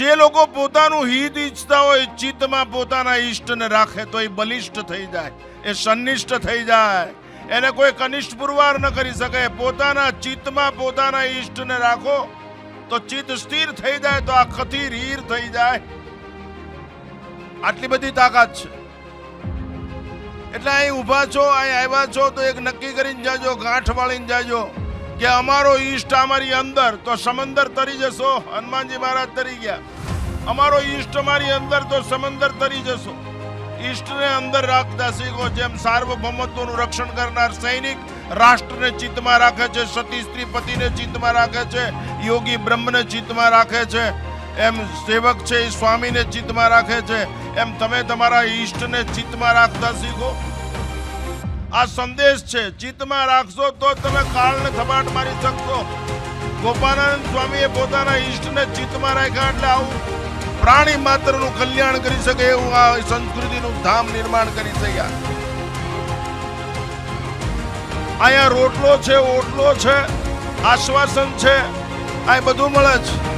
જે લોકો પોતાનું હિત ઈચ્છતા હોય, ચિત્તમાં પોતાના ઈષ્ટને રાખે તો એ બલિષ્ઠ થઈ જાય, એ સન્નિષ્ઠ થઈ જાય. એને કોઈ કનિષ્ઠ પુરવાર ન કરી શકે. પોતાના ચિત્તમાં પોતાના ઈષ્ટને રાખો તો ચિત્ત સ્થિર થઈ જાય, તો આ ખતીર હીર થઈ જાય. આટલી બધી તાકાત છે. એટલે અહીં ઊભા છો, અહીં આવ્યા છો, તો એક નક્કી કરીને જાજો, ગાંઠ વાળીને જાજો. કે અમારો ઈષ્ટ અમારી અંદર, તો સમંદર તરી જશો. હનુમાનજી મહારાજ તરી ગયા. અમારો ઈષ્ટ અમારી અંદર, તો સમંદર તરી જશો. ઈષ્ટને અંદર રાખતા શીખો, જેમ સાર્વભૌમત્વનું રક્ષણ કરનાર સૈનિક રાષ્ટ્રને ચિત્તમાં રાખે છે, સતી સ્ત્રી પતિને ચિત્તમાં રાખે છે, યોગી બ્રહ્મને ચિત્તમાં રાખે છે, એમ સેવક છે એ સ્વામીને ચિત્તમાં રાખે છે, એમ તમે તમારા ઈષ્ટને ચિત્તમાં રાખતા શીખો. આ સંદેશ છે. ચિત્તમાં રાખશો તો તમે કાળને થપાટ મારી શકશો. ગોપાનંદ સ્વામીએ પોતાના ઈષ્ટને ચિત્તમાં રાખ્યા એટલે આવું પ્રાણી માત્રનું કલ્યાણ કરી શકે એવું આ સંસ્કૃતિનું ધામ નિર્માણ કરી શક્યા અહીંયા રોટલો છે, ઓટલો છે, આશ્વાસન છે, આ બધું મળે છે